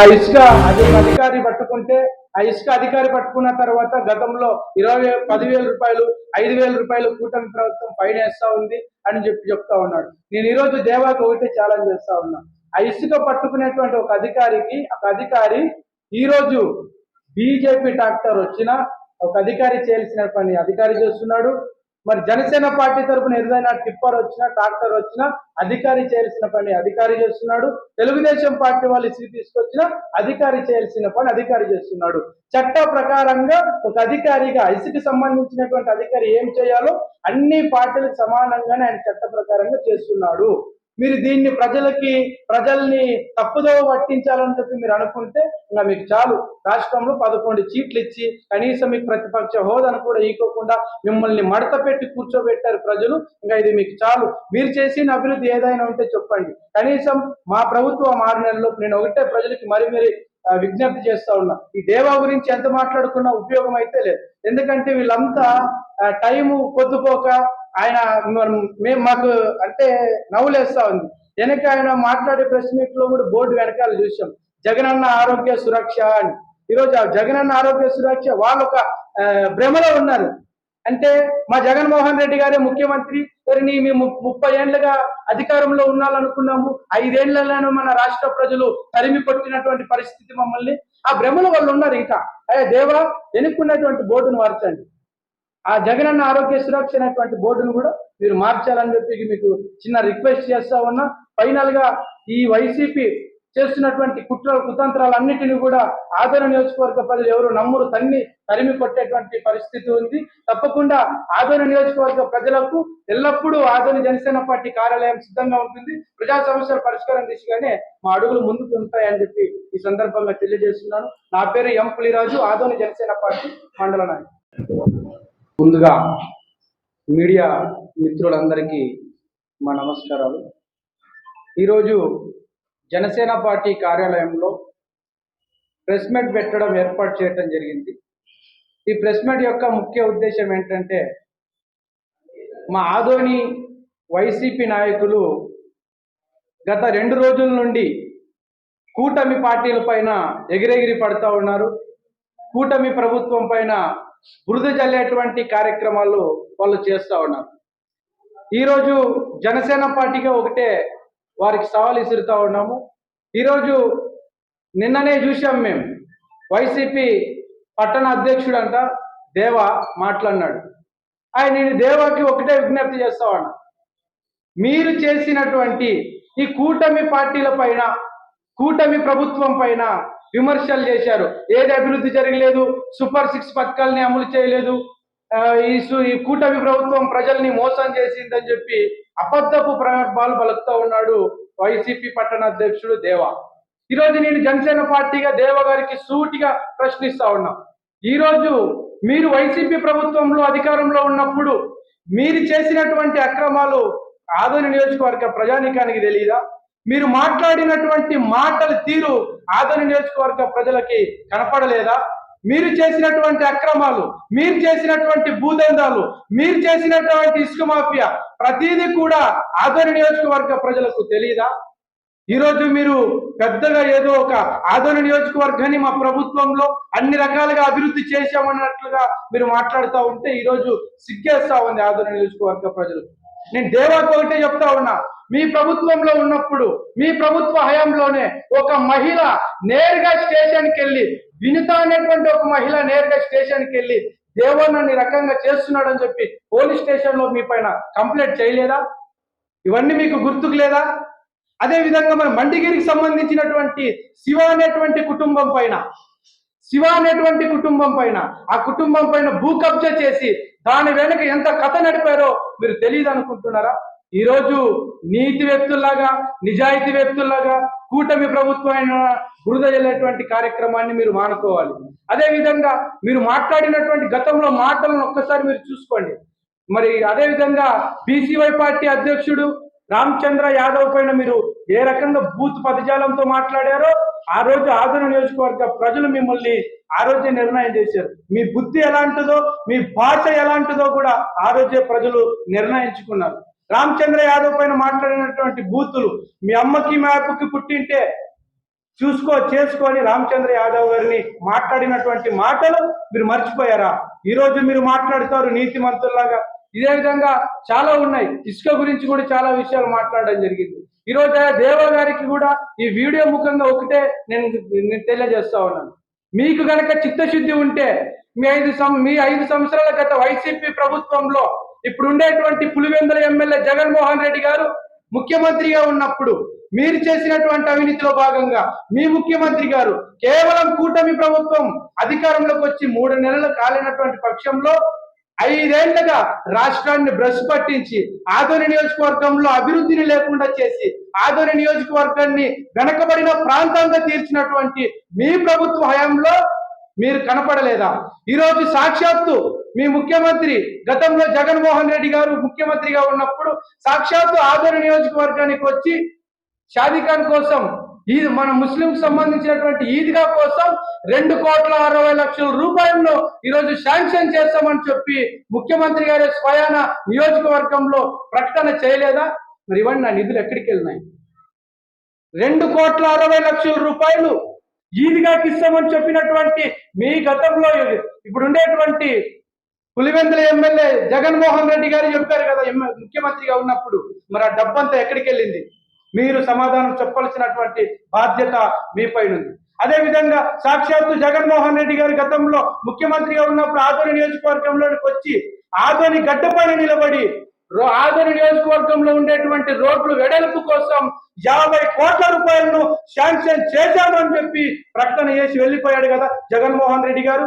ఆ ఇసుక అది అధికారి పట్టుకుంటే ఆ ఇసుక అధికారి పట్టుకున్న తర్వాత గతంలో ఇరవై పదివేల రూపాయలు ఐదు వేల రూపాయలు కూటమి ప్రభుత్వం ఫైన్ వేస్తా ఉంది అని చెప్పి చెప్తా ఉన్నాడు. నేను ఈరోజు దేవాకి ఒకటే ఛాలెంజ్ చేస్తా ఉన్నా. ఆ ఇసుక పట్టుకునేటువంటి ఒక అధికారికి ఒక అధికారి ఈరోజు బీజేపీ డాక్టర్ వచ్చిన ఒక అధికారి చేయాల్సిన పని అధికారి చేస్తున్నాడు. మరి జనసేన పార్టీ తరపున ఏదైనా టిప్పర్ వచ్చినా ట్రాక్టర్ వచ్చినా అధికారి చేయాల్సిన పని అధికారి చేస్తున్నాడు. తెలుగుదేశం పార్టీ వాళ్ళు ఇసుక తీసుకొచ్చినా అధికారి చేయాల్సిన పని అధికారి చేస్తున్నాడు. చట్ట ప్రకారంగా ఒక అధికారిగా ఇసుకు సంబంధించినటువంటి అధికారి ఏం చేయాలో అన్ని పార్టీలకు సమానంగానే ఆయన చట్ట ప్రకారంగా చేస్తున్నాడు. మీరు దీన్ని ప్రజలకి ప్రజల్ని తప్పుదో పట్టించాలని చెప్పి మీరు అనుకుంటే ఇంకా మీకు చాలు. రాష్ట్రంలో పదకొండు సీట్లు ఇచ్చి కనీసం మీకు ప్రతిపక్ష హోదాను కూడా ఈకోకుండా మిమ్మల్ని మడత పెట్టి కూర్చోబెట్టారు ప్రజలు ఇంకా ఇది మీకు చాలు. మీరు చేసిన అభివృద్ధి ఏదైనా ఉంటే చెప్పండి. కనీసం మా ప్రభుత్వం ఆరు నెలల్లో నేను ఒకటే ప్రజలకి మరి మరి విజ్ఞప్తి చేస్తా ఉన్నా. ఈ దేవా గురించి ఎంత మాట్లాడుకున్నా ఉపయోగం అయితే లేదు. ఎందుకంటే వీళ్ళంతా టైము పొద్దుపోక ఆయన మేము మాకు అంటే నవ్వులేస్తా ఉంది. వెనక ఆయన మాట్లాడే ప్రెస్ మీట్లో కూడా బోర్డు వెనకాల చూసాం. జగనన్న ఆరోగ్య సురక్ష అని. ఈరోజు ఆ జగనన్న ఆరోగ్య సురక్ష వాళ్ళు ఒక భ్రమలో ఉన్నారు. అంటే మా జగన్మోహన్ రెడ్డి గారే ముఖ్యమంత్రి. మరి మేము ముప్పై ఏళ్ళుగా అధికారంలో ఉండాలనుకున్నాము ఐదేళ్ళలోనూ మన రాష్ట్ర ప్రజలు తరిమి కొట్టినటువంటి పరిస్థితి మమ్మల్ని. ఆ భ్రమలో వాళ్ళు ఉన్నారు ఇంకా అయ్యా దేవా వెనుక్కున్నటువంటి బోర్డును మార్చండి. ఆ జగనన్న ఆరోగ్య సురక్ష అనేటువంటి బోర్డును కూడా మీరు మార్చాలని చెప్పి మీకు చిన్న రిక్వెస్ట్ చేస్తా ఉన్నా. ఫైనల్గా ఈ వైసీపీ చేస్తున్నటువంటి కుట్రలు కుతంత్రాలన్నిటిని కూడా ఆదరణ నియోజకవర్గ ప్రజలు ఎవరు నమ్మురు తన్ని తరిమి కొట్టేటువంటి పరిస్థితి ఉంది. తప్పకుండా ఆదరణ నియోజకవర్గ ప్రజలకు ఎల్లప్పుడూ ఆదరణ జనసేన పార్టీ కార్యాలయం సిద్ధంగా ఉంటుంది. ప్రజా సమస్యల పరిష్కారం దిశగానే మా అడుగులు ముందుకు ఉంటాయని చెప్పి ఈ సందర్భంగా తెలియజేస్తున్నాను. నా పేరు ఎం పులిరాజు ఆదోని జనసేన పార్టీ మండల నాయకుడు. ముందుగా మీడియా మిత్రులందరికీ మా నమస్కారాలు. ఈరోజు జనసేన పార్టీ కార్యాలయంలో ప్రెస్ మీట్ పెట్టడం ఏర్పాటు చేయడం జరిగింది. ఈ ప్రెస్ మీట్ యొక్క ముఖ్య ఉద్దేశం ఏంటంటే మా ఆదోని వైసీపీ నాయకులు గత రెండు రోజుల నుండి కూటమి పార్టీల పైన ఎగిరెగిరి పడుతూ ఉన్నారు. కూటమి ప్రభుత్వం పైన బురద జల్లేటువంటి కార్యక్రమాలు వాళ్ళు చేస్తూ ఉన్నారు. ఈరోజు జనసేన పార్టీగా ఒకటే వారికి సవాల్ విసురుతా ఉన్నాము. ఈరోజు నిన్ననే చూసాం మేము. వైసీపీ పట్టణ అధ్యక్షుడు అంట దేవ మాట్లాడినాడు. ఆయన నేను దేవాకి ఒకటే విజ్ఞప్తి చేస్తా ఉన్నా. మీరు చేసినటువంటి ఈ కూటమి పార్టీల పైన కూటమి ప్రభుత్వం పైన విమర్శలు చేశారు. ఏది అభివృద్ధి జరగలేదు సూపర్ సిక్స్ పథకాలని అమలు చేయలేదు ఈ సు- ఈ కూటమి ప్రభుత్వం ప్రజల్ని మోసం చేసిందని చెప్పి అబద్ధపు ప్రగల్భాలు పలుకుతా ఉన్నాడు వైసీపీ పట్టణ అధ్యక్షుడు దేవా. ఈరోజు నేను జనసేన పార్టీగా దేవ గారికి సూటిగా ప్రశ్నిస్తా ఉన్నా. ఈరోజు మీరు వైసీపీ ప్రభుత్వంలో అధికారంలో ఉన్నప్పుడు మీరు చేసినటువంటి అక్రమాలు ఆదోని నియోజకవర్గ ప్రజానీకానికి తెలియదా మీరు మాట్లాడినటువంటి మాటల తీరు ఆదరణ నియోజకవర్గ ప్రజలకి కనపడలేదా? మీరు చేసినటువంటి అక్రమాలు మీరు చేసినటువంటి భూదందాలు మీరు చేసినటువంటి ఇసుక మాఫియా ప్రతిదీ కూడా ఆదరణ నియోజకవర్గ ప్రజలకు తెలియదా ఈరోజు మీరు పెద్దగా ఏదో ఒక ఆదరణ నియోజకవర్గాన్ని మా ప్రభుత్వంలో అన్ని రకాలుగా అభివృద్ధి చేశామన్నట్లుగా మీరు మాట్లాడుతూ ఉంటే ఈరోజు సిగ్గేస్తా ఉంది ఆదరణ నియోజకవర్గ ప్రజలు. నేను దేవాకు ఒకటే చెప్తా ఉన్నా మీ ప్రభుత్వంలో ఉన్నప్పుడు మీ ప్రభుత్వ హయాంలోనే ఒక మహిళ నేరుగా స్టేషన్కి వెళ్ళి వినిత అనేటువంటి ఒక మహిళ నేరుగా స్టేషన్కి వెళ్ళి దేవన్న రకంగా చేస్తున్నాడని చెప్పి పోలీస్ స్టేషన్లో మీ పైన కంప్లైంట్ చేయలేదా? ఇవన్నీ మీకు గుర్తుకు లేదా? అదే విధంగా మన మండిగిరికి సంబంధించినటువంటి శివ అనేటువంటి కుటుంబం పైన శివ అనేటువంటి కుటుంబం పైన ఆ కుటుంబం పైన భూ కబ్జా చేసి దాని వెనుక ఎంత కథ నడిపారో మీరు తెలియదు అనుకుంటున్నారా ఈరోజు నీతి వ్యక్తుల్లాగా నిజాయితీ వ్యక్తుల్లాగా కూటమి ప్రభుత్వమైన బురదజల్లేటువంటి కార్యక్రమాన్ని మీరు మానుకోవాలి. అదేవిధంగా మీరు మాట్లాడినటువంటి గతంలో మాటలను ఒక్కసారి మీరు చూసుకోండి. మరి అదే విధంగా బీసీవై పార్టీ అధ్యక్షుడు రామచంద్ర యాదవ్ పైన మీరు ఏ రకంగా బూత్ పదజాలంతో మాట్లాడారో ఆ రోజు ఆదరణ నియోజకవర్గ ప్రజలు మిమ్మల్ని ఆ రోజే నిర్ణయం చేశారు. మీ బుద్ధి ఎలాంటిదో మీ భాష ఎలాంటిదో కూడా ఆ రోజే ప్రజలు నిర్ణయించుకున్నారు. రామచంద్ర యాదవ్ పైన మాట్లాడినటువంటి బూతులు మీ అమ్మకి మీ అప్పకి పుట్టింటే చూసుకో చేసుకొని రామచంద్ర యాదవ్ గారిని మాట్లాడినటువంటి మాటలు మీరు మర్చిపోయారా? ఈ రోజు మీరు మాట్లాడుతారు నీతిమంతుల్లాగా ఇదే విధంగా చాలా ఉన్నాయి. ఇసుక గురించి కూడా చాలా విషయాలు మాట్లాడడం జరిగింది. ఈ రోజు ఆ దేవ గారికి కూడా ఈ వీడియో ముఖంగా ఒకటే నేను నేను తెలియజేస్తా ఉన్నాను. మీకు గనక చిత్తశుద్ధి ఉంటే మీ ఐదు సం- మీ ఐదు సంవత్సరాల గత వైసీపీ ప్రభుత్వంలో ఇప్పుడు ఉండేటువంటి పులివెందుల ఎమ్మెల్యే జగన్మోహన్ రెడ్డి గారు ముఖ్యమంత్రిగా ఉన్నప్పుడు మీరు చేసినటువంటి అవినీతిలో భాగంగా మీ ముఖ్యమంత్రి గారు కేవలం కూటమి ప్రభుత్వం అధికారంలోకి వచ్చి మూడు నెలలు కాలినటువంటి పక్షంలో ఐదేళ్ళుగా రాష్ట్రాన్ని బ్రష్ పట్టించి ఆదోని నియోజకవర్గంలో అభివృద్ధిని లేకుండా చేసి ఆదోని నియోజకవర్గాన్ని వెనకబడిన ప్రాంతంగా తీర్చినటువంటి మీ ప్రభుత్వ హయాంలో మీరు కనపడలేదా? ఈ రోజు సాక్షాత్తు మీ ముఖ్యమంత్రి గతంలో జగన్మోహన్ రెడ్డి గారు ముఖ్యమంత్రిగా ఉన్నప్పుడు సాక్షాత్తు ఆదరణ నియోజకవర్గానికి వచ్చి షాదీఖాన్ కోసం ఈ మన ముస్లిం సంబంధించినటువంటి ఈద్గా కోసం రెండు కోట్ల అరవై లక్షల రూపాయలను ఈరోజు శాంక్షన్ చేస్తామని చెప్పి ముఖ్యమంత్రి గారి స్వయాన నియోజకవర్గంలో ప్రకటన చేయలేదా? మరి ఇవన్నీ నా నిధులు ఎక్కడికి వెళ్ళినాయి? రెండు కోట్ల అరవై లక్షల రూపాయలు ఈదిగాకి ఇస్తామని చెప్పినటువంటి మీ గతంలో ఇప్పుడు ఉండేటువంటి పులివెందుల ఎమ్మెల్యే జగన్మోహన్ రెడ్డి గారు చెప్పారు కదా ముఖ్యమంత్రిగా ఉన్నప్పుడు. మరి ఆ డబ్బంతా ఎక్కడికి వెళ్ళింది? మీరు సమాధానం చెప్పాల్సినటువంటి బాధ్యత మీపై ఉంది అదే విధంగా సాక్షాత్తు జగన్మోహన్ రెడ్డి గారు గతంలో ముఖ్యమంత్రిగా ఉన్నప్పుడు ఆదోని నియోజకవర్గంలోకి వచ్చి ఆదోని గడ్డపైన నిలబడి రో- ఆదోని నియోజకవర్గంలో ఉండేటువంటి రోడ్లు వెడల్పు కోసం యాభై కోట్ల రూపాయలను శాంక్షన్ చేశామని చెప్పి ప్రకటన చేసి వెళ్ళిపోయాడు కదా జగన్మోహన్ రెడ్డి గారు.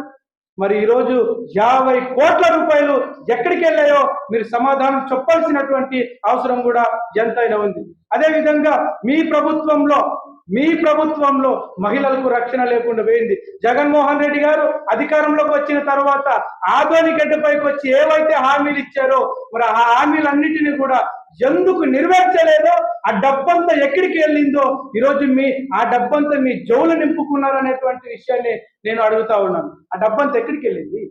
మరి ఈరోజు యాభై కోట్ల రూపాయలు ఎక్కడికి వెళ్ళాయో మీరు సమాధానం చెప్పాల్సినటువంటి అవసరం కూడా ఎంతైనా ఉంది. అదేవిధంగా మీ ప్రభుత్వంలో మీ ప్రభుత్వంలో మహిళలకు రక్షణ లేకుండా పోయింది. జగన్మోహన్ రెడ్డి గారు అధికారంలోకి వచ్చిన తర్వాత ఆధోని గడ్డపైకి వచ్చి ఏవైతే హామీలు ఇచ్చారో మరి ఆ హామీలన్నిటినీ కూడా ఎందుకు నెరవేర్చలేదో ఆ డబ్బంతా ఎక్కడికి వెళ్ళిందో ఈరోజు మీ ఆ డబ్బంతా మీ జోలు నింపుకున్నారు అనేటువంటి విషయాన్ని నేను అడుగుతా ఉన్నాను. ఆ డబ్బంతా ఎక్కడికి వెళ్ళింది?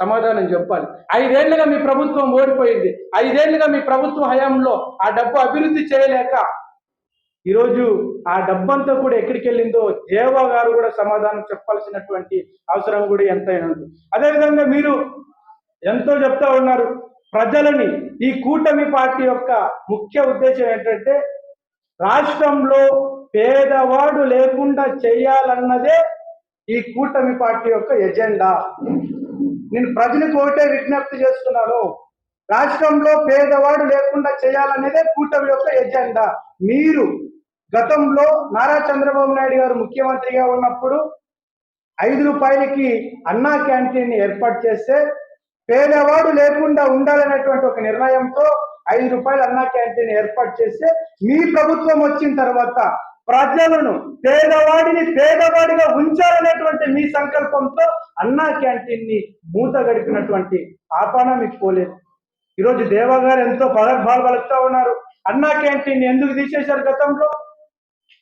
సమాధానం చెప్పాలి. ఐదేళ్ళుగా మీ ప్రభుత్వం ఓడిపోయింది. ఐదేళ్ళుగా మీ ప్రభుత్వ హయాంలో ఆ డబ్బు అభివృద్ధి చేయలేక ఈరోజు ఆ డబ్బంతా కూడా ఎక్కడికి వెళ్ళిందో దేవా గారు కూడా సమాధానం చెప్పాల్సినటువంటి అవసరం కూడా ఎంతైనా ఉంది. అదేవిధంగా మీరు ఎంతో చెప్తా ఉన్నారు ప్రజలని ఈ కూటమి పార్టీ యొక్క ముఖ్య ఉద్దేశం ఏంటంటే రాష్ట్రంలో పేదవాడు లేకుండా చేయాలన్నదే ఈ కూటమి పార్టీ యొక్క ఎజెండా. నేను ప్రజలకు ఒకటే విజ్ఞప్తి చేస్తున్నాను. రాష్ట్రంలో పేదవాడు లేకుండా చేయాలనేదే కూటమి యొక్క ఎజెండా. మీరు గతంలో నారా చంద్రబాబు నాయుడు గారు ముఖ్యమంత్రిగా ఉన్నప్పుడు ఐదు రూపాయలకి అన్నా క్యాంటీన్ ఏర్పాటు చేస్తే పేదవాడు లేకుండా ఉండాలనేటువంటి ఒక నిర్ణయంతో ఐదు రూపాయలు అన్నా క్యాంటీన్ ఏర్పాటు చేస్తే మీ ప్రభుత్వం వచ్చిన తర్వాత ప్రజలను పేదవాడిని పేదవాడిగా ఉంచాలనేటువంటి మీ సంకల్పంతో అన్నా క్యాంటీన్ని మూత గడిపినటువంటి ఆపాన మీకు పోలేదు. ఈరోజు దేవగారు ఎంతో పదర్భాలు పలుకుతా ఉన్నారు. అన్నా క్యాంటీన్ ఎందుకు తీసేశారు గతంలో?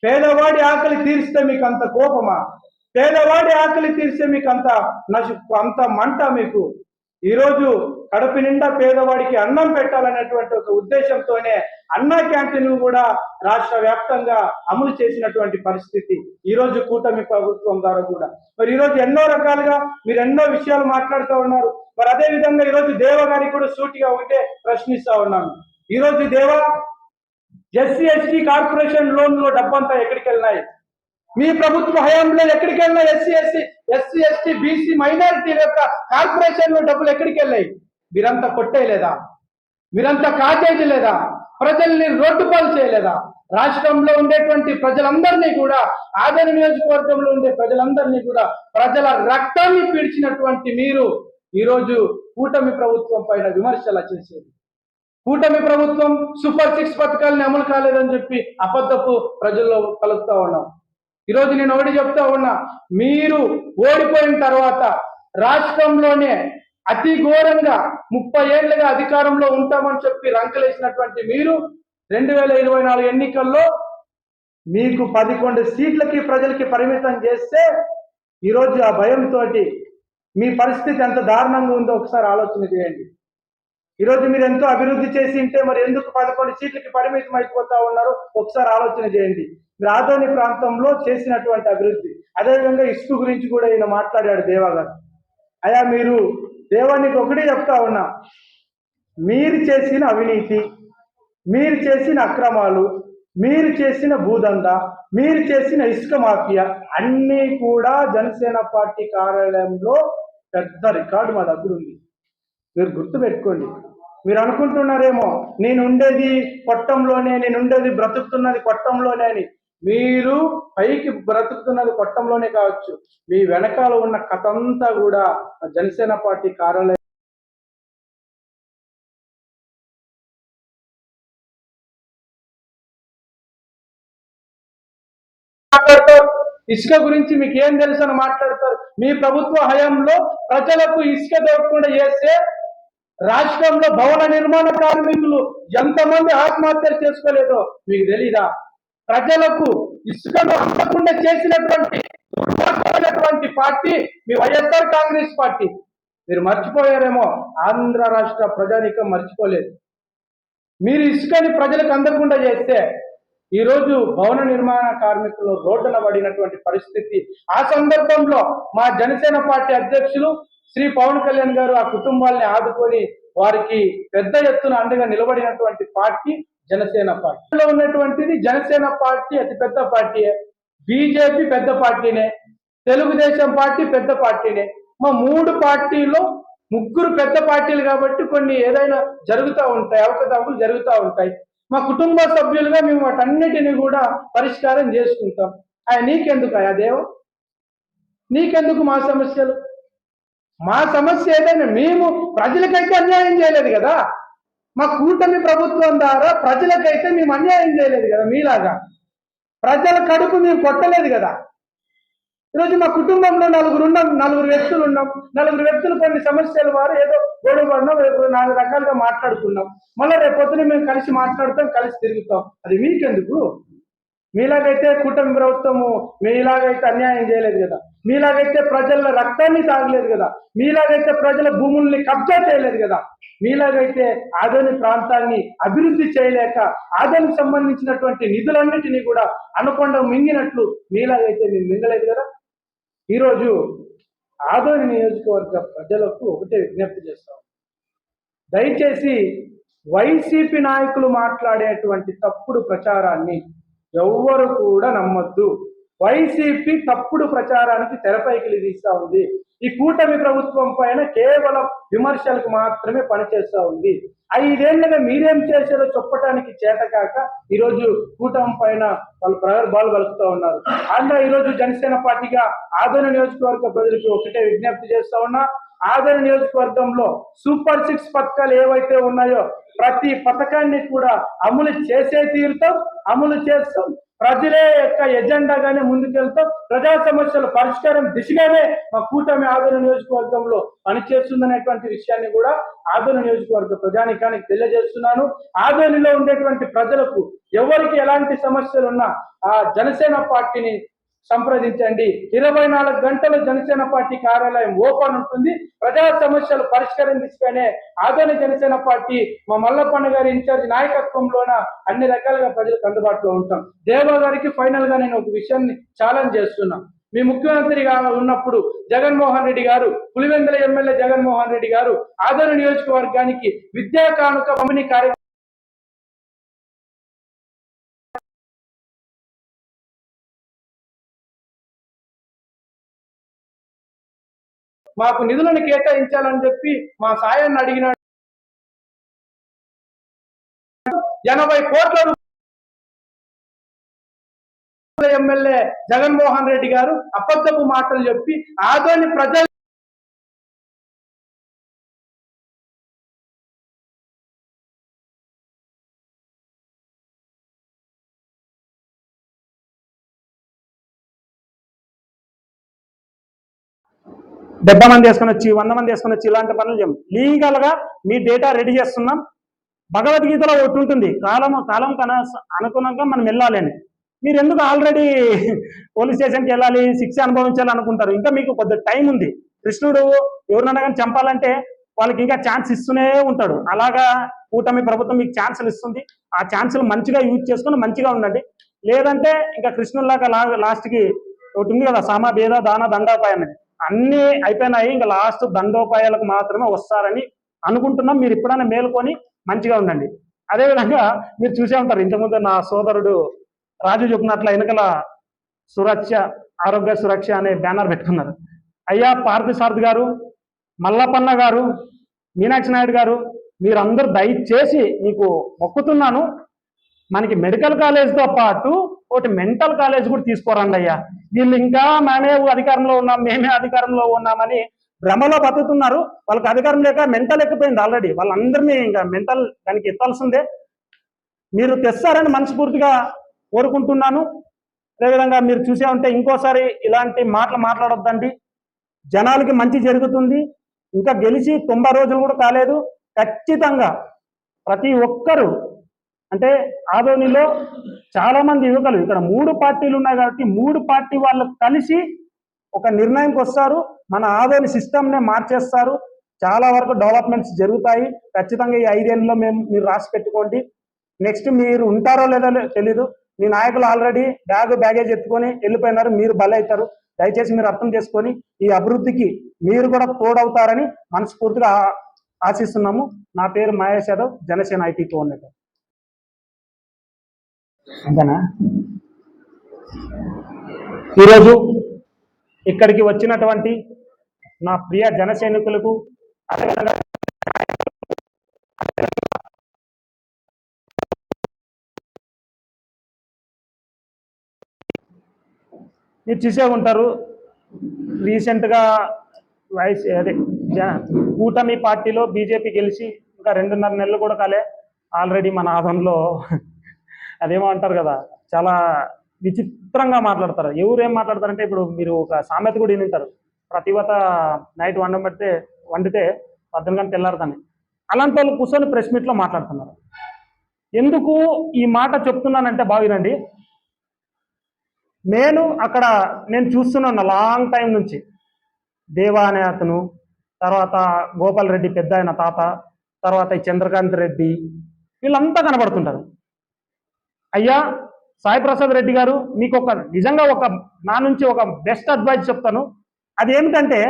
పేదవాడి ఆకలి తీరిస్తే మీకు అంత కోపమా? పేదవాడి ఆకలి తీరిస్తే మీకు అంత నశ అంత మంట మీకు ఈరోజు కడుపు నిండా పేదవాడికి అన్నం పెట్టాలనేటువంటి ఒక ఉద్దేశంతోనే అన్న క్యాంటీన్ కూడా రాష్ట్ర వ్యాప్తంగా అమలు చేసినటువంటి పరిస్థితి ఈరోజు కూటమి ప్రభుత్వం ద్వారా కూడా. మరి ఈరోజు ఎన్నో రకాలుగా మీరు ఎన్నో విషయాలు మాట్లాడుతూ ఉన్నారు. మరి అదే విధంగా ఈరోజు దేవ గారికి కూడా సూటిగా ఒకటే ప్రశ్నిస్తా ఉన్నాను. ఈరోజు దేవ దేవా ఎస్సీ ఎస్టీ కార్పొరేషన్ లోన్లో డబ్బంతా ఎక్కడికి వెళ్ళినాయి మీ ప్రభుత్వ హయాంలో ఎక్కడికి వెళ్ళినా SC SC SC ST BC మైనారిటీల యొక్క కార్పొరేషన్లో డబ్బులు ఎక్కడికి వెళ్ళాయి మీరంతా కొట్టేయలేదా? మీరంతా కాజేది లేదా? ప్రజల్ని రోడ్డు పాలు చేయలేదా? రాష్ట్రంలో ఉండేటువంటి ప్రజలందరినీ కూడా ఆదరణ నియోజకవర్గంలో ఉండే ప్రజలందరినీ కూడా ప్రజల రక్తాన్ని పీడ్చినటువంటి మీరు ఈరోజు కూటమి ప్రభుత్వం పైన విమర్శలు చేసేది. కూటమి ప్రభుత్వం సూపర్ సిక్స్ పథకాలని అమలు కాలేదని చెప్పి అబద్ధపు ప్రజల్లో కలుపుతా ఉన్నాం. ఈరోజు నేను ఒకటి చెప్తా ఉన్నా. మీరు ఓడిపోయిన తర్వాత రాష్ట్రంలోనే అతి ఘోరంగా ముప్పై ఏళ్ళుగా అధికారంలో ఉంటామని చెప్పి రంకలేసినటువంటి మీరు రెండు వేల ఇరవై నాలుగు ఎన్నికల్లో మీకు పదకొండు సీట్లకి ప్రజలకి పరిమితం చేస్తే ఈరోజు ఆ భయంతో మీ పరిస్థితి ఎంత దారుణంగా ఉందో ఒకసారి ఆలోచన చేయండి. ఈరోజు మీరు ఎంతో అభివృద్ధి చేసి ఉంటే మరి ఎందుకు పదకొండు సీట్లకి పరిమితం అయిపోతా ఉన్నారు? ఒకసారి ఆలోచన చేయండి. రాజధాని ప్రాంతంలో చేసినటువంటి అభివృద్ధి. అదేవిధంగా ఇసుక గురించి కూడా ఈయన మాట్లాడాడు దేవా గారు అయా మీరు దేవానికి ఒకటి చెప్తా ఉన్నా. మీరు చేసిన అవినీతి మీరు చేసిన అక్రమాలు మీరు చేసిన భూదంద మీరు చేసిన ఇసుక మాఫియా అన్నీ కూడా జనసేన పార్టీ కార్యాలయంలో పెద్ద రికార్డు మా దగ్గర ఉంది. మీరు గుర్తుపెట్టుకోండి. మీరు అనుకుంటున్నారేమో నేను ఉండేది కొట్టంలోనే నేను ఉండేది బ్రతుకుతున్నది కొట్టంలోనే అని. మీరు పైకి బ్రతుకుతున్నది కొట్టంలోనే కావచ్చు. మీ వెనకాల ఉన్న కథ అంతా కూడా జనసేన పార్టీ కార్యాలయం ఇసుక గురించి మీకు ఏం తెలుసు అని మాట్లాడతారు. మీ ప్రభుత్వ హయాంలో ప్రజలకు ఇసుక దొరకకుండా చేస్తే రాష్ట్రంలో భవన నిర్మాణ కార్మికులు ఎంతమంది ఆత్మహత్యలు చేసుకోలేదో మీకు తెలీదా? ప్రజలకు ఇసుకను అందకుండా చేసినటువంటి దుర్మార్గమైనటువంటి పార్టీ మీ వైఎస్ఆర్ కాంగ్రెస్ పార్టీ. మీరు మర్చిపోయారేమో ఆంధ్ర రాష్ట్ర ప్రజానికం మర్చిపోలేదు. మీరు ఇసుకని ప్రజలకు అందకుండా చేస్తే ఈ రోజు భవన నిర్మాణ కార్మికులు రోడ్డున పడినటువంటి పరిస్థితి. ఆ సందర్భంలో మా జనసేన పార్టీ అధ్యక్షులు శ్రీ పవన్ కళ్యాణ్ గారు ఆ కుటుంబాల్ని ఆదుకొని వారికి పెద్ద ఎత్తున అండగా నిలబడినటువంటి పార్టీ జనసేన పార్టీలో ఉన్నటువంటిది జనసేన పార్టీ అతి పెద్ద పార్టీయే. బీజేపీ పెద్ద పార్టీనే. తెలుగుదేశం పార్టీ పెద్ద పార్టీనే. మా మూడు పార్టీలో ముగ్గురు పెద్ద పార్టీలు కాబట్టి కొన్ని ఏదైనా జరుగుతూ ఉంటాయి అవకతవకలు జరుగుతూ ఉంటాయి. మా కుటుంబ సభ్యులుగా మేము వాటన్నిటిని కూడా పరిష్కారం చేసుకుంటాం. ఆయన నీకెందుకు ఆయా దేవ? నీకెందుకు మా సమస్యలు? మా సమస్య ఏదైనా మేము ప్రజలకైతే అన్యాయం చేయలేదు కదా? మా కూటమి ప్రభుత్వం ద్వారా ప్రజలకైతే మేము అన్యాయం చేయలేదు కదా మీలాగా. ప్రజల కడుపు మేము కొట్టలేదు కదా. ఈరోజు మా కుటుంబంలో నలుగురు ఉన్నాం నలుగురు వ్యక్తులు ఉన్నాం. నలుగురు వ్యక్తులు కొన్ని సమస్యలు వారు ఏదో గొడవ పడినాం రేపు నాలుగు రకాలుగా మాట్లాడుకున్నాం. మళ్ళీ రేపు పొద్దున మేము కలిసి మాట్లాడతాం కలిసి తిరుగుతాం. అది మీకెందుకు? మీలాగైతే కూటమి ప్రభుత్వము మీలాగైతే అన్యాయం చేయలేదు కదా. మీలాగైతే ప్రజల రక్తాన్ని తాగలేదు కదా. మీలాగైతే ప్రజల భూముల్ని కబ్జా చేయలేదు కదా. మీలాగైతే ఆదోని ప్రాంతాన్ని అభివృద్ధి చేయలేక ఆదోనికి సంబంధించినటువంటి నిధులన్నిటినీ కూడా అనుకొండ మింగినట్లు మీలాగైతే మేము మింగలేదు కదా. ఈరోజు ఆదోని నియోజకవర్గ ప్రజలకు ఒకటే విజ్ఞప్తి చేస్తాం దయచేసి వైసీపీ నాయకులు మాట్లాడేటువంటి తప్పుడు ప్రచారాన్ని ఎవ్వరు కూడా నమ్మొద్దు. వైసీపీ తప్పుడు ప్రచారానికి తెరపైకి తీస్తా ఉంది. ఈ కూటమి ప్రభుత్వం పైన కేవలం విమర్శలకు మాత్రమే పనిచేస్తా ఉంది. ఐదేళ్ళుగా మీరేం చేశారో చెప్పటానికి చేతకాక ఈరోజు కూటమి పైన వాళ్ళు ప్రగర్భాలు కలుపుతా ఉన్నారు. అందులో ఈరోజు జనసేన పార్టీగా ఆదరణ నియోజకవర్గ ప్రజలకు ఒకటే విజ్ఞప్తి చేస్తా ఉన్నా ఆదరణ నియోజకవర్గంలో సూపర్ సిక్స్ పథకాలు ఏవైతే ఉన్నాయో ప్రతి పథకాన్ని కూడా అమలు చేసే తీరుతాం అమలు చేస్తాం. ప్రజలే యొక్క ఎజెండాగానే ముందుకెళ్తాం. ప్రజా సమస్యల పరిష్కారం దిశగానే మా కూటమి ఆదరణ నియోజకవర్గంలో పనిచేస్తుందనేటువంటి విషయాన్ని కూడా ఆదరణ నియోజకవర్గ ప్రజానికానికి తెలియజేస్తున్నాను. ఆదరణలో ఉండేటువంటి ప్రజలకు ఎవరికి ఎలాంటి సమస్యలు ఉన్నా ఆ జనసేన పార్టీని సంప్రదించండి. ఇరవై నాలుగు గంటలు జనసేన పార్టీ కార్యాలయం ఓపెన్ ఉంటుంది. ప్రజా సమస్యలు పరిష్కారం తీసుకునే ఆదరణ జనసేన పార్టీ మా మల్లప్పన్న గారి ఇన్ఛార్జ్ నాయకత్వంలోన అన్ని రకాలుగా ప్రజలకు అందుబాటులో ఉంటాం. దేవ గారికి ఫైనల్గా నేను ఒక విషయాన్ని ఛాలెంజ్ చేస్తున్నా. మీ ముఖ్యమంత్రిగా ఉన్నప్పుడు జగన్మోహన్ రెడ్డి గారు పులివెందుల ఎమ్మెల్యే జగన్మోహన్ రెడ్డి గారు ఆదరణ నియోజకవర్గానికి విద్యా కానుక పంపిణీ కార్యక్రమం మాకు నిధులను కేటాయించాలని చెప్పి మా సాయాన్ని అడిగినాడు. ఎనభై కోట్ల రూపాయలు ఎమ్మెల్యే జగన్మోహన్ రెడ్డి గారు అబద్ధపు మాటలు చెప్పి ఆదోని ప్రజలు డెబ్బై మంది వేసుకొని వచ్చి వంద మంది వేసుకొని వచ్చి ఇలాంటి పనులు చేయం. లీగల్గా మీ డేటా రెడీ చేస్తున్నాం. భగవద్గీతలో ఒకటి ఉంటుంది. కాలం కాలం కన అనుకున్నాక మనం వెళ్ళాలి అని. మీరు ఎందుకు ఆల్రెడీ పోలీస్ స్టేషన్కి వెళ్ళాలి శిక్ష అనుభవించాలి అనుకుంటారు ఇంకా మీకు కొద్ది టైం ఉంది. కృష్ణుడు ఎవరినైనా కానీ చంపాలంటే వాళ్ళకి ఇంకా ఛాన్స్ ఇస్తూనే ఉంటాడు. అలాగా కూటమి ప్రభుత్వం మీకు ఛాన్సులు ఇస్తుంది. ఆ ఛాన్సులు మంచిగా యూజ్ చేసుకొని మంచిగా ఉండండి. లేదంటే ఇంకా కృష్ణుల్లాగా లాస్ట్కి ఒకటి ఉంది కదా సామ భేద దాన దండోపాయం అనేది అన్నీ అయిపోయినాయి. ఇంకా లాస్ట్ దండోపాయాలకు మాత్రమే వస్తారని అనుకుంటున్నాం. మీరు ఇప్పుడైనా మేలుకొని మంచిగా ఉండండి. అదేవిధంగా మీరు చూసే ఉంటారు ఇంతకుముందు నా సోదరుడు రాజు చెప్పినట్ల వెనకల సురక్ష ఆరోగ్య సురక్ష అనే బ్యానర్ పెట్టుకున్నారు. అయ్యా పార్థసారథి గారు మల్లపన్న గారు మీనాక్షి నాయుడు గారు మీరందరూ దయచేసి మీకు మొక్కుతున్నాను. మనకి మెడికల్ కాలేజ్తో పాటు ఒకటి మెంటల్ కాలేజ్ కూడా తీసుకోరండి అయ్యా. వీళ్ళు ఇంకా మేమే అధికారంలో ఉన్నాం మేమే అధికారంలో ఉన్నామని భ్రమలో బతుకుతున్నారు. వాళ్ళకి అధికారం లేక మెంటల్ ఎక్కిపోయింది ఆల్రెడీ వాళ్ళందరినీ ఇంకా మెంటల్ దానికి ఎత్తాల్సిందే. మీరు తెస్తారని మనస్ఫూర్తిగా కోరుకుంటున్నాను. అదేవిధంగా మీరు చూసే ఉంటే ఇంకోసారి ఇలాంటి మాటలు మాట్లాడొద్దండి. జనాలకి మంచి జరుగుతుంది. ఇంకా గెలిచి తొంభై రోజులు కూడా కాలేదు. ఖచ్చితంగా ప్రతి ఒక్కరూ అంటే ఆదోనిలో చాలా మంది యువకులు ఇక్కడ మూడు పార్టీలు ఉన్నాయి కాబట్టి మూడు పార్టీ వాళ్ళు కలిసి ఒక నిర్ణయంకి వస్తారు. మన ఆదోని సిస్టమ్నే మార్చేస్తారు. చాలా వరకు డెవలప్మెంట్స్ జరుగుతాయి. ఖచ్చితంగా ఈ ఐదేళ్ళలో మేము మీరు రాసి పెట్టుకోండి. నెక్స్ట్ మీరు ఉంటారో లేదో తెలీదు. మీ నాయకులు ఆల్రెడీ బ్యాగ్ బ్యాగేజ్ ఎత్తుకొని వెళ్ళిపోయినారు. మీరు బలవుతారు దయచేసి మీరు అర్థం చేసుకొని ఈ అభివృద్ధికి మీరు కూడా తోడవుతారని మనస్ఫూర్తిగా ఆ- ఆశిస్తున్నాము. నా పేరు మహేష్ యాదవ్ జనసేన ఐటీ కోఆర్డినేటర్. అంతేనా? ఈరోజు ఇక్కడికి వచ్చినటువంటి నా ప్రియ జన సైనికులకు మీరు చూసే ఉంటారు రీసెంట్గా వైస్ అదే కూటమి పార్టీలో బీజేపీ గెలిచి ఇంకా రెండున్నర నెలలు కూడా కాలే. ఆల్రెడీ మన ఆదంలో అదేమో అంటారు కదా చాలా విచిత్రంగా మాట్లాడతారు. ఎవరు ఏం మాట్లాడతారంటే ఇప్పుడు మీరు ఒక సామెత కూడా వింటారు ప్రతివత నైట్ వండం పెడితే వండితే పద్దెనిమిది గంటలు తెల్లారుతాను అలాంటి వాళ్ళు కూర్చొని ప్రెస్ మీట్లో మాట్లాడుతున్నారు. ఎందుకు ఈ మాట చెప్తున్నానంటే బావినండి నేను అక్కడ నేను చూస్తున్నాను లాంగ్ టైం నుంచి. దేవా అనే అతను తర్వాత గోపాల్ రెడ్డి పెద్ద ఆయన తాత తర్వాత ఈ చంద్రకాంత్ రెడ్డి వీళ్ళంతా కనబడుతుంటారు. అయ్యా సాయి ప్రసాద్ రెడ్డి గారు మీకు ఒక నిజంగా ఒక నా నుంచి ఒక బెస్ట్ అడ్వైస్ చెప్తాను. అది ఏమిటంటే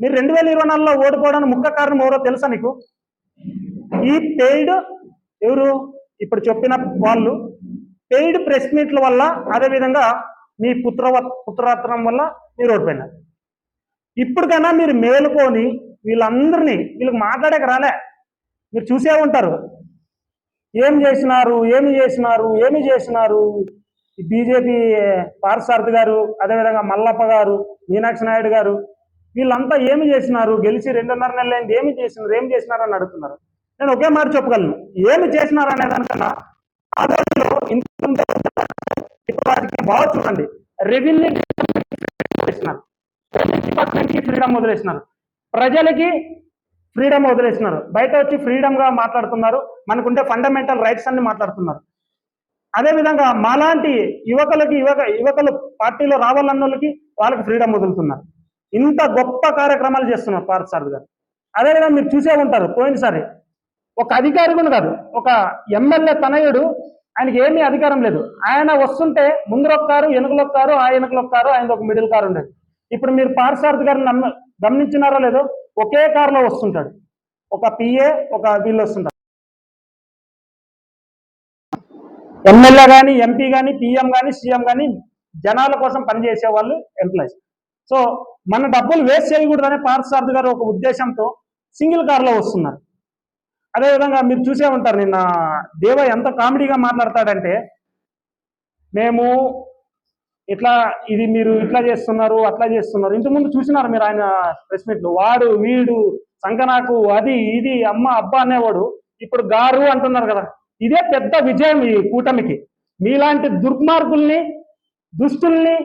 మీరు రెండు వేల ఇరవై నాలుగులో ఓడిపోవడానికి ముఖ్య కారణం ఎవరో తెలుసా నీకు? ఈ పెయిడ్ ఎవరు? ఇప్పుడు చెప్పిన వాళ్ళు. పెయిడ్ ప్రెస్ మీట్ల వల్ల అదేవిధంగా మీ పుత్ర పుత్రరత్నం వల్ల మీరు ఓడిపోయినారు. ఇప్పటికైనా మీరు మేలుకొని వీళ్ళందరినీ వీళ్ళకి మాట్లాడక రాలే. మీరు చూసే ఉంటారు. ఏం చేసినారు? ఏమి చేసినారు? ఏమి చేసినారు? బీజేపీ పార్సార్థ్ గారు అదేవిధంగా మల్లప్ప గారు మీనాక్షి నాయుడు గారు వీళ్ళంతా ఏమి చేసినారు? గెలిచి రెండున్నర నెలలు అయింది ఏమి చేసినారు? ఏమి చేసినారు అని అడుగుతున్నారు. నేను ఒకే మాట చెప్పగలను. ఏమి చేసినారు అనే దానికన్నా ఆదరణలో ఇంత బాగా చూడండి. రెవెన్యూ వదిలేసినారు ఫ్రీడమ్ వదిలేసినారు. ప్రజలకి ఫ్రీడమ్ వదిలేసినారు బయట వచ్చి ఫ్రీడమ్గా మాట్లాడుతున్నారు. మనకుంటే ఫండమెంటల్ రైట్స్ అన్ని మాట్లాడుతున్నారు. అదే విధంగా మాలాంటి యువకులకి యువక యువకులు పార్టీలో రావాలన్నోళ్ళకి వాళ్ళకి ఫ్రీడమ్ వదులుతున్నారు. ఇంత గొప్ప కార్యక్రమాలు చేస్తున్నారు పార్థ సార్ గారు. అదేవిధంగా మీరు చూసే ఉంటారు పోయినసారి ఒక అధికారి కూడా కాదు ఒక ఎమ్మెల్యే తనయుడు ఆయనకి ఏమీ అధికారం లేదు. ఆయన వస్తుంటే ముందరొక కారు వెనుకలొక కారు ఆ వెనుకలొక కారు ఆయన ఒక మిడిల్ కారు ఉండేది. ఇప్పుడు మీరు పార్సారథి గారిని నమ్మ గమనించినారో లేదో ఒకే కారులో వస్తుంటాడు. ఒక పిఏ ఒక వీళ్ళు వస్తుంటారు. ఎమ్మెల్యే కానీ ఎంపీ కానీ పిఎం కానీ సీఎం కానీ జనాల కోసం పనిచేసే వాళ్ళు ఎంప్లాయీస్. సో మన డబ్బులు వేస్ట్ చేయకూడదనే పార్సారథి గారు ఒక ఉద్దేశంతో సింగిల్ కార్లో వస్తున్నారు. అదేవిధంగా మీరు చూసే ఉంటారు నిన్న దేవ ఎంత కామెడీగా మాట్లాడతాడంటే మేము ఇట్లా ఇది మీరు ఇట్లా చేస్తున్నారు అట్లా చేస్తున్నారు? ఇంతకుముందు చూసినారు మీరు ఆయన ప్రెస్ మీట్లు. వాడు వీడు సంకనాకు అది ఇది అమ్మ అబ్బా అనేవాడు. ఇప్పుడు గారు అంటున్నారు కదా. ఇదే పెద్ద విజయం ఈ కూటమికి. మీలాంటి దుర్మార్గుల్ని దుస్తుల్ని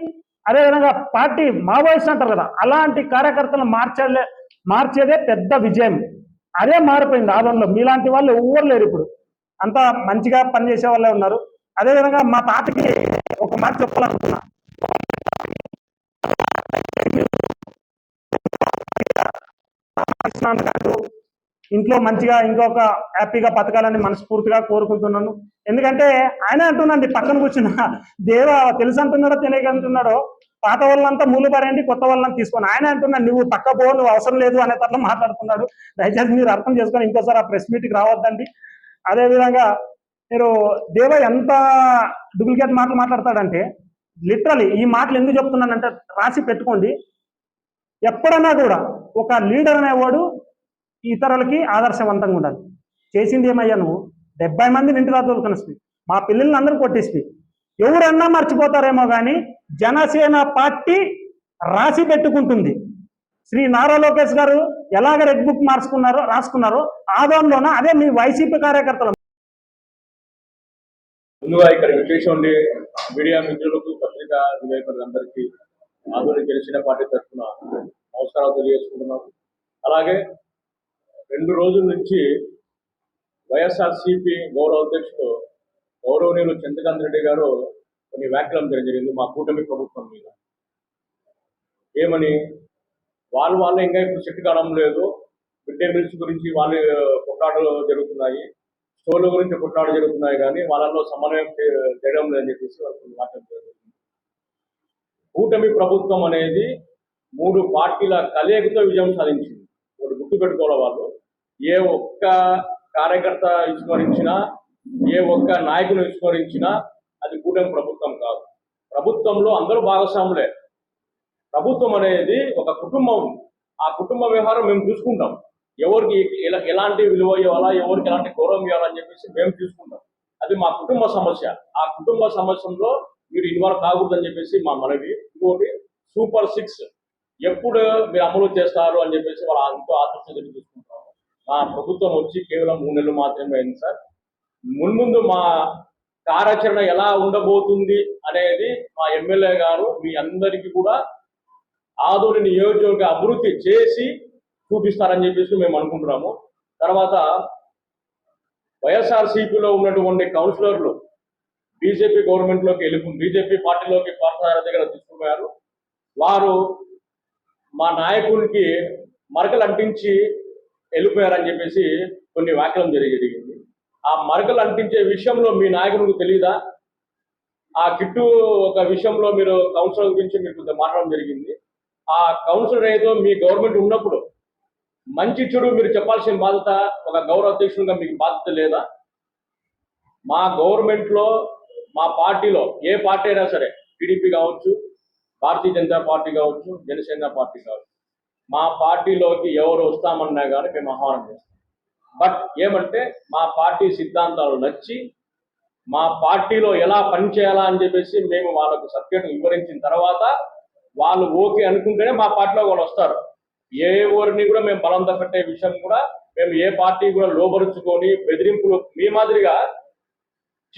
అదేవిధంగా పార్టీ మావోయిస్ట్ అంటారు కదా అలాంటి కార్యకర్తలను మార్చలే మార్చేదే పెద్ద విజయం. అదే మారిపోయింది ఆదంలో మీలాంటి వాళ్ళు ఎవ్వరు లేరు ఇప్పుడు. అంతా మంచిగా పనిచేసే వాళ్ళే ఉన్నారు. అదేవిధంగా మా తాతకి ఒక మాట చెప్పాలనుకున్నా. కృష్ణాంత్ ఇంట్లో మంచిగా ఇంకొక హ్యాపీగా బతకాలని మనస్ఫూర్తిగా కోరుకుంటున్నాను. ఎందుకంటే ఆయన అంటున్నాండి పక్కన కూర్చున్న దేవ తెలుసు అంటున్నాడో తెలియక అంటున్నాడో పాత వాళ్ళంతా మూలుబారండి కొత్త వాళ్ళని తీసుకొని ఆయన అంటున్నాడు నువ్వు పక్క పో నువ్వు అవసరం లేదు అనే అనేటట్లు మాట్లాడుతున్నాడు. దయచేసి మీరు అర్థం చేసుకొని ఇంకోసారి ఆ ప్రెస్ మీట్కి రావద్దండి. అదే విధంగా మీరు దేవ ఎంత డూప్లికేట్ మాటలు మాట్లాడతాడంటే లిటరలీ ఈ మాటలు ఎందుకు చెప్తున్నానంటే రాసి పెట్టుకోండి. ఎప్పుడన్నా కూడా ఒక లీడర్ అనేవాడు ఇతరులకి ఆదర్శవంతంగా ఉండాలి చేసింది ఏమయ్యా నువ్వు? డెబ్బై మంది ఇంటి రాత్రులు కనిస్తుంది మా పిల్లల్ని అందరూ కొట్టేసి ఎవరన్నా మర్చిపోతారేమో కానీ జనసేన పార్టీ రాసి పెట్టుకుంటుంది. శ్రీ నారా లోకేష్ గారు ఎలాగ రెడ్ బుక్ మార్చుకున్నారో రాసుకున్నారో ఆదంలోన అదే మీ వైసీపీ కార్యకర్తలు. ముందుగా ఇక్కడ విశేషం మీడియా మిత్రులకు పత్రికా విలేకరులందరికీ ఆధునిక తెలిసిన పార్టీ తరఫున నమస్కారాలు తెలియజేసుకుంటున్నాం అలాగే రెండు రోజుల నుంచి వైఎస్ఆర్సీపీ గౌరవ అధ్యక్షుడు గౌరవనీయులు చంద్రకాంత్ రెడ్డి గారు కొన్ని వ్యాఖ్యలు జరిగింది మా కూటమి ప్రభుత్వం మీద. ఏమని? వాళ్ళు వాళ్ళు ఇంకా ఇప్పుడు చెట్టు కావడం లేదు. మిడ్ డే మీల్స్ గురించి వాళ్ళు కొట్లాటలు జరుగుతున్నాయి. స్టోర్ల గురించి కొట్లాటలు జరుగుతున్నాయి కానీ వాళ్ళలో సమన్వయం చేయడం లేదని చెప్పేసి వాళ్ళు కొన్ని కూటమి ప్రభుత్వం అనేది మూడు పార్టీల కలయికతో విజయం సాధించింది. ఒకటి గుర్తు పెట్టుకోవాలి వాళ్ళు. ఏ ఒక్క కార్యకర్త విస్మరించినా ఏ ఒక్క నాయకుని విస్మరించినా అది కూటమి ప్రభుత్వం కాదు. ప్రభుత్వంలో అందరూ భాగస్వాములే. ప్రభుత్వం అనేది ఒక కుటుంబం. ఆ కుటుంబ వ్యవహారం మేము చూసుకుంటాం. ఎవరికి ఎలా ఎలాంటి విలువ ఇవ్వాలా ఎవరికి ఎలాంటి గౌరవం ఇవ్వాలని చెప్పేసి మేము చూసుకుంటాం. అది మా కుటుంబ సమస్య. ఆ కుటుంబ సమస్యలో మీరు ఇన్వాల్వ్ కాకూడదని చెప్పేసి మా మనవి. ఇంకోటి సూపర్ సిక్స్ ఎప్పుడు మీరు అమలు చేస్తారు అని చెప్పేసి వాళ్ళ ఎంతో ఆసక్తి ఎదురు మా ప్రభుత్వం వచ్చి కేవలం మూడు నెలలు మాత్రమే అయింది సార్. మున్ముందు మా కార్యాచరణ ఎలా ఉండబోతుంది అనేది మా ఎమ్మెల్యే గారు మీ అందరికీ కూడా ఆదోని నియోజకవర్గ అభివృద్ధి చేసి చూపిస్తారని చెప్పేసి మేము అనుకుంటున్నాము. తర్వాత వైఎస్ఆర్సీపీలో ఉన్నటువంటి కౌన్సిలర్లు బీజేపీ గవర్నమెంట్లోకి వెళ్ళి బీజేపీ పార్టీలోకి పాఠశాల దగ్గర తీసుకుపోయారు. వారు మా నాయకునికి మరకలు అంటించి వెళ్ళిపోయారని చెప్పేసి కొన్ని వ్యాఖ్యలు జరిగింది. ఆ మరకలు అంటించే విషయంలో మీ నాయకునికి తెలియదా ఆ కిట్టు ఒక విషయంలో మీరు కౌన్సిలర్ గురించి మీరు కొంచెం మాట్లాడడం జరిగింది. ఆ కౌన్సిలర్ ఏదో మీ గవర్నమెంట్ ఉన్నప్పుడు మంచి చెడు మీరు చెప్పాల్సిన బాధ్యత ఒక గౌరవ అధ్యక్షుడిగా మీకు బాధ్యత లేదా? మా గవర్నమెంట్లో మా పార్టీలో ఏ పార్టీ అయినా సరే టీడీపీ కావచ్చు భారతీయ జనతా పార్టీ కావచ్చు జనసేన పార్టీ కావచ్చు మా పార్టీలోకి ఎవరు వస్తామన్నా కానీ మేము ఆహ్వానం చేస్తాం. బట్ ఏమంటే మా పార్టీ సిద్ధాంతాలు నచ్చి మా పార్టీలో ఎలా పనిచేయాలా అని చెప్పేసి మేము వాళ్ళకు సబ్జెక్ట్ వివరించిన తర్వాత వాళ్ళు ఓకే అనుకుంటేనే మా పార్టీలో వాళ్ళు వస్తారు. ఏ ఊరిని కూడా మేము బలంత పెట్టే విషయం కూడా మేము ఏ పార్టీ కూడా లోబరుచుకొని బెదిరింపులు మీ మాదిరిగా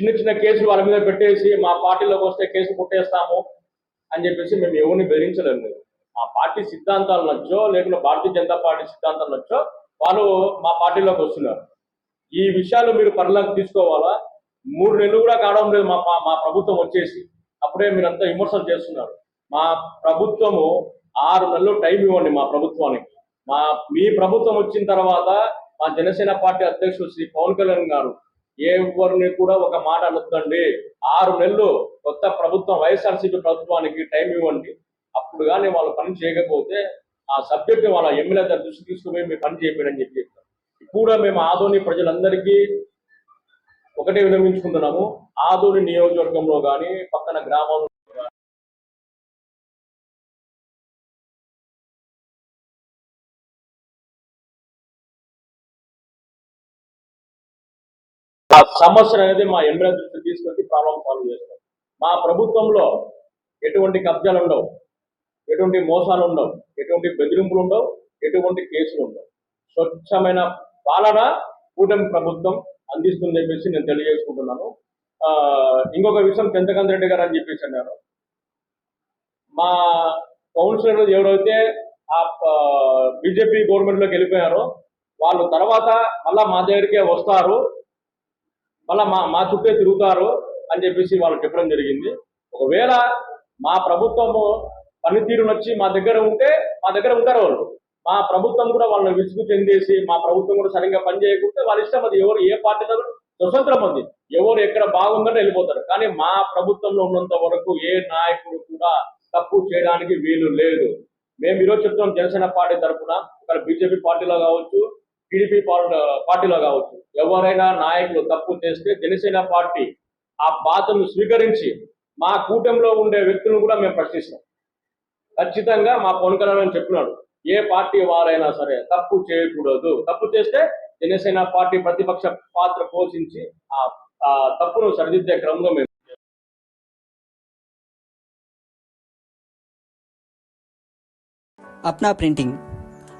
చిన్న చిన్న కేసులు వాళ్ళ మీద పెట్టేసి మా పార్టీలోకి వస్తే కేసు కొట్టేస్తాము అని చెప్పేసి మేము ఎవరిని బెదిరించలేము మా పార్టీ సిద్ధాంతాలు నచ్చో లేకుంటే భారతీయ జనతా పార్టీ సిద్ధాంతాలు నచ్చో వాళ్ళు మా పార్టీలోకి వస్తున్నారు. ఈ విషయాలు మీరు పరిలోకి తీసుకోవాలా? మూడు నెలలు కూడా కావడం లేదు మా మా- మా ప్రభుత్వం వచ్చేసి. అప్పుడే మీరంతా విమర్శలు చేస్తున్నారు. మా ప్రభుత్వము ఆరు నెలలు టైం ఇవ్వండి మా ప్రభుత్వానికి. మా మీ ప్రభుత్వం వచ్చిన తర్వాత మా జనసేన పార్టీ అధ్యక్షుడు శ్రీ పవన్ కళ్యాణ్ గారు ఎవరిని కూడా ఒక మాట అనొద్దండి. ఆరు నెలలు కొత్త ప్రభుత్వం వైఎస్ఆర్సీపీ ప్రభుత్వానికి టైం ఇవ్వండి. అప్పుడు కానీ వాళ్ళు పని చేయకపోతే ఆ సబ్జెక్ట్ వాళ్ళ ఎమ్మెల్యే దగ్గర దృష్టి తీసుకుపోయి మీరు పని చేయమని చెప్పి ఇప్పుడు కూడా మేము ఆదోని ప్రజలందరికీ ఒకటే విరమించుకుంటున్నాము ఆదోని నియోజకవర్గంలో కానీ పక్కన గ్రామంలో ఆ సమస్యను అనేది మా ఎమ్మెల్యే దృష్టికి తీసుకొచ్చి ప్రాబ్లం సాల్వ్ చేస్తాం. మా ప్రభుత్వంలో ఎటువంటి కబ్జాలు ఉండవు. ఎటువంటి మోసాలు ఉండవు. ఎటువంటి బెదిరింపులు ఉండవు. ఎటువంటి కేసులు ఉండవు. స్వచ్ఛమైన పాలన కూటమి ప్రభుత్వం అందిస్తుందని చెప్పేసి నేను తెలియజేసుకుంటున్నాను. ఆ, ఇంకొక విషయం చంద్రకాంత్ రెడ్డి గారు అని చెప్పేసి అన్నారు. మా కౌన్సిలర్లు ఎవరైతే ఆ బీజేపీ గవర్నమెంట్లోకి వెళ్ళిపోయారో వాళ్ళు తర్వాత మళ్ళా మా దగ్గరికే వస్తారు. మళ్ళా మా మా చుట్టే తిరుగుతారు అని చెప్పేసి వాళ్ళు చెప్పడం జరిగింది. ఒకవేళ మా ప్రభుత్వము పనితీరు నచ్చి మా దగ్గర ఉంటే మా దగ్గర ఉంటారు వాళ్ళు. మా ప్రభుత్వం కూడా వాళ్ళని విసుగు చెందేసి మా ప్రభుత్వం కూడా సరిగ్గా పనిచేయకుంటే వాళ్ళ ఇష్టం అది. ఎవరు ఏ పార్టీ దగ్గర స్వతంత్రం ఉంది. ఎవరు ఎక్కడ బాగుందని వెళ్ళిపోతారు. కానీ మా ప్రభుత్వంలో ఉన్నంత వరకు ఏ నాయకుడు కూడా తప్పు చేయడానికి వీలు లేదు. మేము ఈరోజు చెప్తాం జనసేన పార్టీ తరఫున ఇక్కడ బీజేపీ పార్టీలో కావచ్చు టీడీపీ పార్టీలో uh, కావచ్చు. ఎవరైనా నాయకులు తప్పు చేస్తే జనసేన పార్టీ ఆ పాత్రను స్వీకరించి మా కూటమిలో ఉండే వ్యక్తులను కూడా మేము ప్రశ్నిస్తాం. ఖచ్చితంగా మా పవన్ కళ్యాణ్ చెప్పినాడు ఏ పార్టీ వారైనా సరే తప్పు చేయకూడదు. తప్పు చేస్తే జనసేన పార్టీ ప్రతిపక్ష పాత్ర పోషించి ఆ ఆ తప్పును సరిదిద్దే క్రమంలో మేము అప్నా ప్రింటింగ్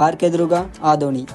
RK Adoni.